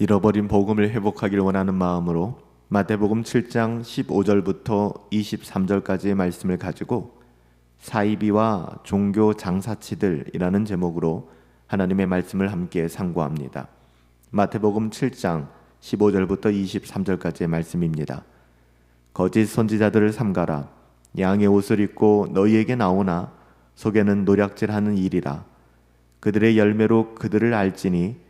잃어버린 복음을 회복하길 원하는 마음으로 마태복음 7장 15절부터 23절까지의 말씀을 가지고 사이비와 종교 장사치들이라는 제목으로 하나님의 말씀을 함께 상고합니다. 마태복음 7장 15절부터 23절까지의 말씀입니다. 거짓 선지자들을 삼가라 양의 옷을 입고 너희에게 나오나 속에는 노략질하는 일이라 그들의 열매로 그들을 알지니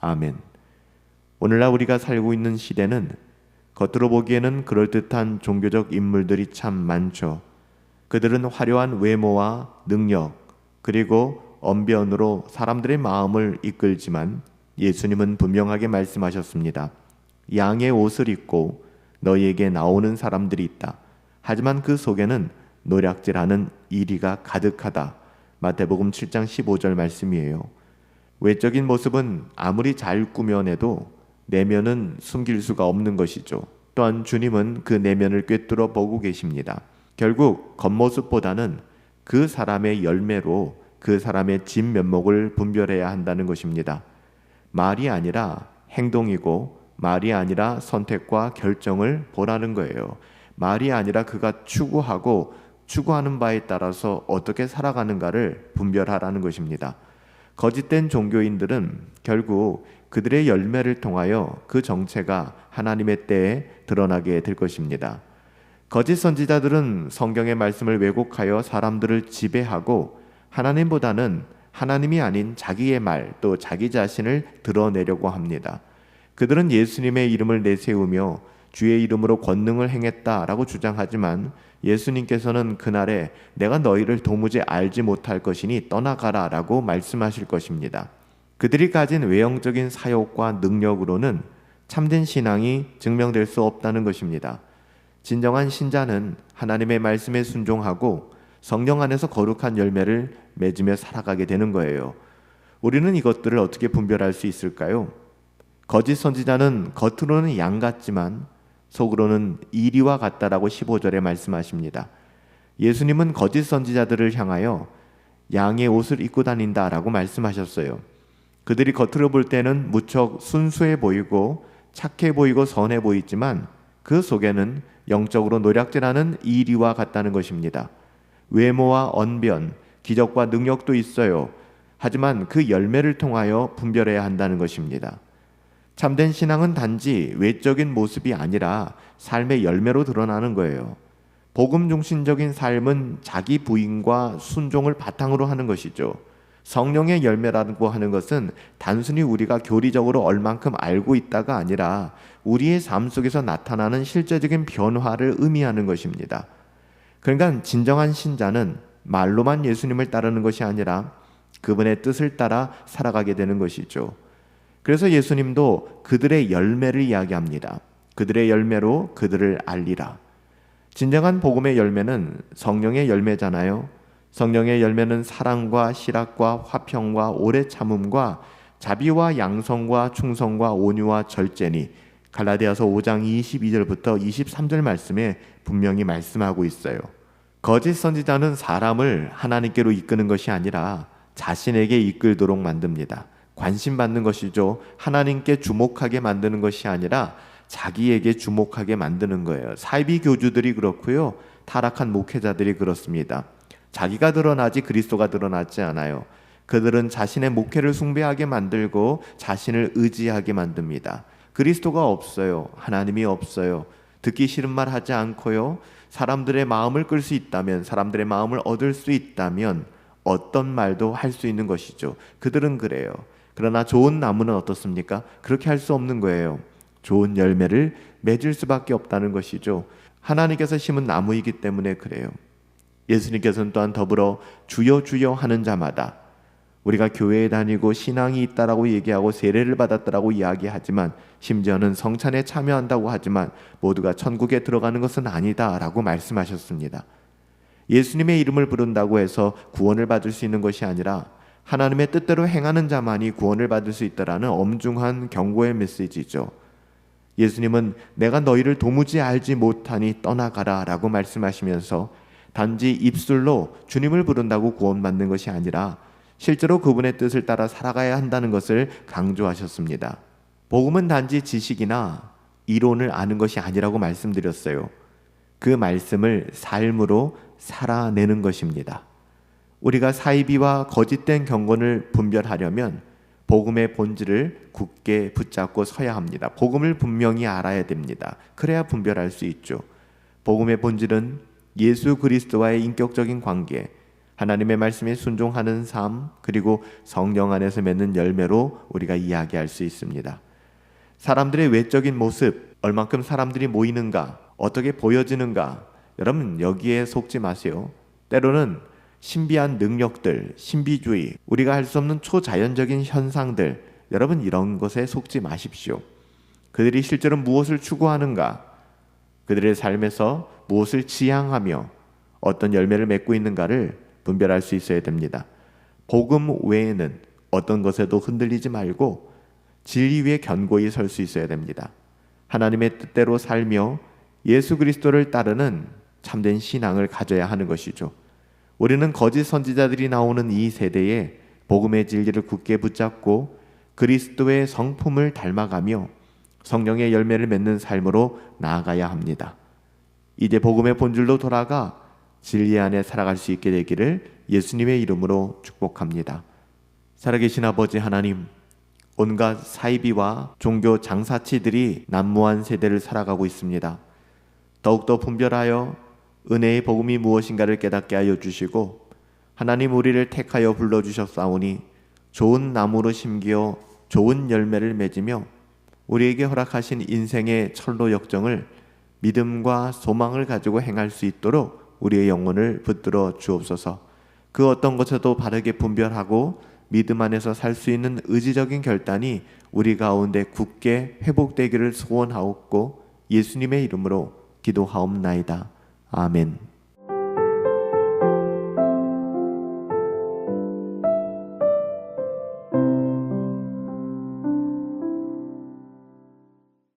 아멘. 오늘날 우리가 살고 있는 시대는 겉으로 보기에는 그럴듯한 종교적 인물들이 참 많죠. 그들은 화려한 외모와 능력 그리고 언변으로 사람들의 마음을 이끌지만 예수님은 분명하게 말씀하셨습니다. 양의 옷을 입고 너희에게 나오는 사람들이 있다. 하지만 그 속에는 노략질하는 이리가 가득하다. 마태복음 7장 15절 말씀이에요. 외적인 모습은 아무리 잘 꾸며내도 내면은 숨길 수가 없는 것이죠. 또한 주님은 그 내면을 꿰뚫어 보고 계십니다. 결국 겉모습보다는 그 사람의 열매로 그 사람의 진면목을 분별해야 한다는 것입니다. 말이 아니라 행동이고 말이 아니라 선택과 결정을 보라는 거예요. 말이 아니라 그가 추구하고 추구하는 바에 따라서 어떻게 살아가는가를 분별하라는 것입니다. 거짓된 종교인들은 결국 그들의 열매를 통하여 그 정체가 하나님의 때에 드러나게 될 것입니다. 거짓 선지자들은 성경의 말씀을 왜곡하여 사람들을 지배하고 하나님보다는 하나님이 아닌 자기의 말 또 자기 자신을 드러내려고 합니다. 그들은 예수님의 이름을 내세우며 주의 이름으로 권능을 행했다라고 주장하지만 예수님께서는 그날에 내가 너희를 도무지 알지 못할 것이니 떠나가라 라고 말씀하실 것입니다. 그들이 가진 외형적인 사역과 능력으로는 참된 신앙이 증명될 수 없다는 것입니다. 진정한 신자는 하나님의 말씀에 순종하고 성령 안에서 거룩한 열매를 맺으며 살아가게 되는 거예요. 우리는 이것들을 어떻게 분별할 수 있을까요? 거짓 선지자는 겉으로는 양 같지만 속으로는 이리와 같다라고 15절에 말씀하십니다. 예수님은 거짓 선지자들을 향하여 양의 옷을 입고 다닌다라고 말씀하셨어요. 그들이 겉으로 볼 때는 무척 순수해 보이고 착해 보이고 선해 보이지만 그 속에는 영적으로 노략질하는 이리와 같다는 것입니다. 외모와 언변, 기적과 능력도 있어요. 하지만 그 열매를 통하여 분별해야 한다는 것입니다. 참된 신앙은 단지 외적인 모습이 아니라 삶의 열매로 드러나는 거예요. 복음 중심적인 삶은 자기 부인과 순종을 바탕으로 하는 것이죠. 성령의 열매라고 하는 것은 단순히 우리가 교리적으로 얼만큼 알고 있다가 아니라 우리의 삶 속에서 나타나는 실제적인 변화를 의미하는 것입니다. 그러니까 진정한 신자는 말로만 예수님을 따르는 것이 아니라 그분의 뜻을 따라 살아가게 되는 것이죠. 그래서 예수님도 그들의 열매를 이야기합니다. 그들의 열매로 그들을 알리라. 진정한 복음의 열매는 성령의 열매잖아요. 성령의 열매는 사랑과 실학과 화평과 오래 참음과 자비와 양성과 충성과 온유와 절제니 갈라디아서 5장 22절부터 23절 말씀에 분명히 말씀하고 있어요. 거짓 선지자는 사람을 하나님께로 이끄는 것이 아니라 자신에게 이끌도록 만듭니다. 관심 받는 것이죠. 하나님께 주목하게 만드는 것이 아니라 자기에게 주목하게 만드는 거예요. 사이비 교주들이 그렇고요. 타락한 목회자들이 그렇습니다. 자기가 드러나지 그리스도가 드러나지 않아요. 그들은 자신의 목회를 숭배하게 만들고 자신을 의지하게 만듭니다. 그리스도가 없어요. 하나님이 없어요. 듣기 싫은 말 하지 않고요. 사람들의 마음을 끌 수 있다면, 사람들의 마음을 얻을 수 있다면 어떤 말도 할 수 있는 것이죠. 그들은 그래요. 그러나 좋은 나무는 어떻습니까? 그렇게 할 수 없는 거예요. 좋은 열매를 맺을 수밖에 없다는 것이죠. 하나님께서 심은 나무이기 때문에 그래요. 예수님께서는 또한 더불어 주여 주여 하는 자마다 우리가 교회에 다니고 신앙이 있다라고 얘기하고 세례를 받았다라고 이야기하지만 심지어는 성찬에 참여한다고 하지만 모두가 천국에 들어가는 것은 아니다라고 말씀하셨습니다. 예수님의 이름을 부른다고 해서 구원을 받을 수 있는 것이 아니라 하나님의 뜻대로 행하는 자만이 구원을 받을 수 있다라는 엄중한 경고의 메시지죠. 예수님은 내가 너희를 도무지 알지 못하니 떠나가라 라고 말씀하시면서 단지 입술로 주님을 부른다고 구원받는 것이 아니라 실제로 그분의 뜻을 따라 살아가야 한다는 것을 강조하셨습니다. 복음은 단지 지식이나 이론을 아는 것이 아니라고 말씀드렸어요. 그 말씀을 삶으로 살아내는 것입니다. 우리가 사이비와 거짓된 경건을 분별하려면 복음의 본질을 굳게 붙잡고 서야 합니다. 복음을 분명히 알아야 됩니다. 그래야 분별할 수 있죠. 복음의 본질은 예수 그리스도와의 인격적인 관계, 하나님의 말씀에 순종하는 삶, 그리고 성령 안에서 맺는 열매로 우리가 이야기할 수 있습니다. 사람들의 외적인 모습, 얼만큼 사람들이 모이는가, 어떻게 보여지는가, 여러분 여기에 속지 마세요. 때로는 신비한 능력들, 신비주의, 우리가 할 수 없는 초자연적인 현상들, 여러분 이런 것에 속지 마십시오. 그들이 실제로 무엇을 추구하는가, 그들의 삶에서 무엇을 지향하며 어떤 열매를 맺고 있는가를 분별할 수 있어야 됩니다. 복음 외에는 어떤 것에도 흔들리지 말고 진리 위에 견고히 설 수 있어야 됩니다. 하나님의 뜻대로 살며 예수 그리스도를 따르는 참된 신앙을 가져야 하는 것이죠. 우리는 거짓 선지자들이 나오는 이 세대에 복음의 진리를 굳게 붙잡고 그리스도의 성품을 닮아가며 성령의 열매를 맺는 삶으로 나아가야 합니다. 이제 복음의 본질로 돌아가 진리 안에 살아갈 수 있게 되기를 예수님의 이름으로 축복합니다. 살아계신 아버지 하나님, 온갖 사이비와 종교 장사치들이 난무한 세대를 살아가고 있습니다. 더욱더 분별하여 은혜의 복음이 무엇인가를 깨닫게 하여 주시고 하나님 우리를 택하여 불러 주셨사오니 좋은 나무로 심기어 좋은 열매를 맺으며 우리에게 허락하신 인생의 철로 역정을 믿음과 소망을 가지고 행할 수 있도록 우리의 영혼을 붙들어 주옵소서. 그 어떤 것에도 바르게 분별하고 믿음 안에서 살 수 있는 의지적인 결단이 우리 가운데 굳게 회복되기를 소원하옵고 예수님의 이름으로 기도하옵나이다. 아멘.